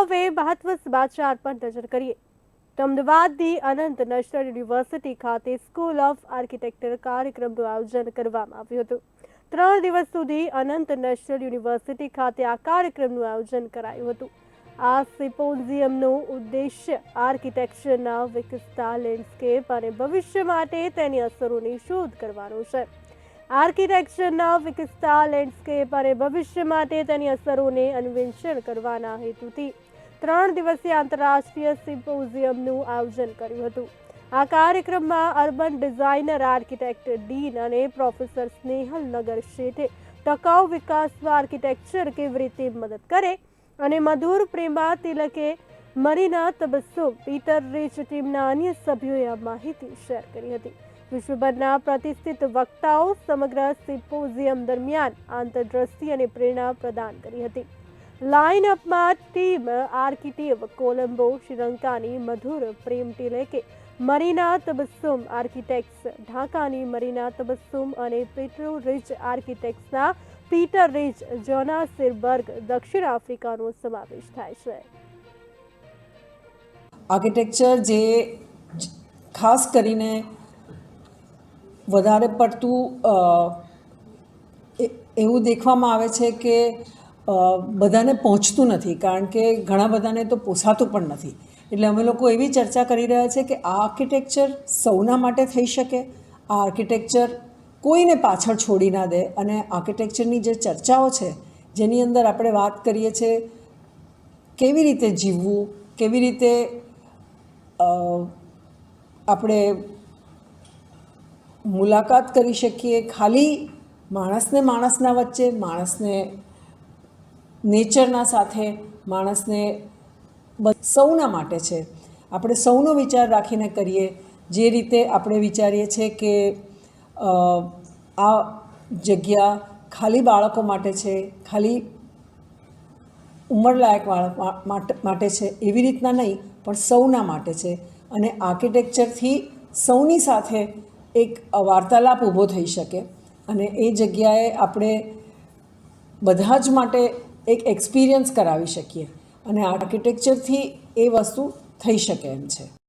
હવે મહત્વ સમાચાર પર નજર કરીએ. અમદાવાદની અનંત નેશનલ યુનિવર્સિટી ખાતે સ્કૂલ ઓફ આર્કિટેક્ચર કાર્યક્રમનું આયોજન કરવામાં આવ્યું હતું. ત્રણ દિવસ સુધી અનંત નેશનલ યુનિવર્સિટી ખાતે આ કાર્યક્રમનું આયોજન કરાયું હતું. આ સિમ્પોઝિયમનો ઉદ્દેશ્ય આર્કિટેક્ચરના વિકસતા લેન્ડસ્કેપ અને ભવિષ્ય માટે તેની અસરોની શોધ કરવાનો છે. આર્કિટેક્ચરના વિકસતા લેન્ડસ્કેપ અને ભવિષ્ય માટે તેની અસરોને અન્વેષણ કરવાના હેતુથી ત્રણ દિવસીય આંતરરાષ્ટ્રીય સિમ્પોઝિયમનું આયોજન કર્યું હતું. આ કાર્યક્રમમાં અર્બન ડિઝાઇનર, આર્કિટેક્ટ ડીન અને પ્રોફેસર સ્નેહલ નગર શેઠે ટકાઉ વિકાસમાં આર્કિટેક્ચર કેવી રીતે મદદ કરે અને મધુર પ્રેમા તિલકે મરીના તબસ્સો, પીટર રીચ ટીમના અન્ય સભ્યોએ આ માહિતી શેર કરી હતી. વિશ્વભરના પ્રતિષ્ઠિત વક્તાઓ સમગ્ર સિમ્પોઝિયમ દરમિયાન આંતરદ્રષ્ટિ અને પ્રેરણા પ્રદાન કરી હતી. લાઇનઅપમાં ટીમ આર્કિટેવ કોલંબો, શ્રીલંકાની મધુર પ્રેમ ટિલેકે મરીના તબસ્સુમ આર્કિટેક્ટ્સ, ઢાકાની મરીના તબસ્સુમ અને પેટ્રો રિચ આર્કિટેક્ટ્સના પીટર રિચ જોનાસિરબર્ગ દક્ષિણ આફ્રિકાનો સમાવેશ થાય છે. આર્કિટેક્ચર જે ખાસ કરીને વધારે પડતું એવું દેખવામાં આવે છે કે બધાને પહોંચતું નથી. કારણ કે ઘણા બધાને તો પોસાતું પણ નથી. એટલે અમે લોકો એવી ચર્ચા કરી રહ્યા છે કે આ આર્કિટેક્ચર સૌના માટે થઈ શકે. આ આર્કિટેક્ચર કોઈને પાછળ છોડી ના દે. અને આર્કિટેક્ચરની જે ચર્ચાઓ છે, જેની અંદર આપણે વાત કરીએ છીએ કેવી રીતે જીવવું, કેવી રીતે આપણે મુલાકાત કરી શકીએ. ખાલી માણસને માણસના વચ્ચે, માણસને નેચરના સાથે, માણસને સૌના માટે છે. આપણે સૌનો વિચાર રાખીને કરીએ. જે રીતે આપણે વિચારીએ છીએ કે આ જગ્યા ખાલી બાળકો માટે છે, ખાલી ઉંમરલાયક માટે છે, એવી રીતના નહીં, પણ સૌના માટે છે. અને આર્કિટેક્ચરથી સૌની સાથે એક વાર્તાલાપ ઊભો થઈ શકે અને એ જગ્યાએ આપણે બધા જ માટે એક એક્સપિરિયન્સ કરાવી શકીએ અને આર્કિટેક્ચરથી એ વસ્તુ થઈ શકે એમ છે.